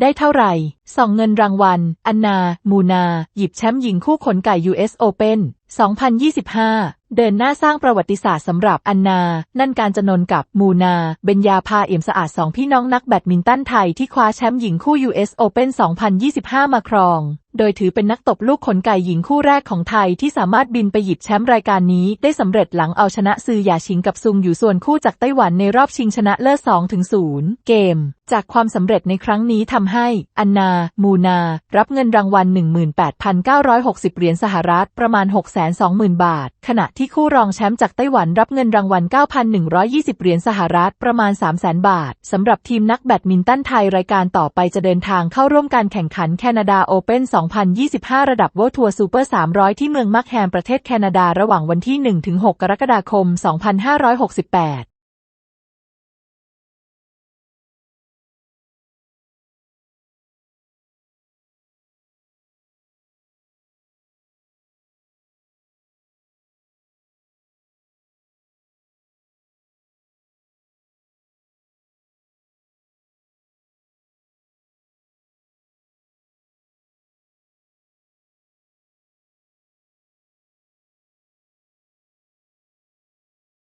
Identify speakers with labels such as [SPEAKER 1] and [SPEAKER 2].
[SPEAKER 1] ได้เท่าไหร่ส่องเงินรางวัล อันนา มูนา หยิบแชมป์หญิงคู่ขนไก่ US Open 2025 เดินหน้าสร้างประวัติศาสตร์สำหรับอันนา นั่นการจนนกับมูนา เบญญาพาเอี่ยมสะอาดสองพี่น้องนักแบดมินตันไทยที่คว้าแชมป์หญิงคู่ US Open 2025 มาครอง โดยถือเป็นนักตบลูกขนไก่หญิงคู่แรกของไทยที่สามารถบินไปหยิบแชมป์รายการนี้ได้สำเร็จหลังเอาชนะซือหยาชิงกับซุงอยู่ส่วนคู่จากไต้หวันในรอบชิงชนะเลิศ2-0 เกม จากความสำเร็จในครั้งนี้ทำให้ อันนา มูนา รับเงินรางวัล18,960เหรียญสหรัฐประมาณ620,000 บาท ขณะที่คู่รองแชมป์จากไต้หวันรับเงินรางวัล 9,120 เหรียญสหรัฐประมาณ 300,000 บาท สำหรับทีมนักแบดมินตันไทยรายการต่อไปจะเดินทางเข้าร่วมการแข่งขันแคนาดาโอเพ่น2025 ระดับเวอทัวร์ซูเปอร์ 300 ที่เมืองมักแฮมประเทศแคนาดาระหว่างวันที่ 1-6 กรกฎาคม 2568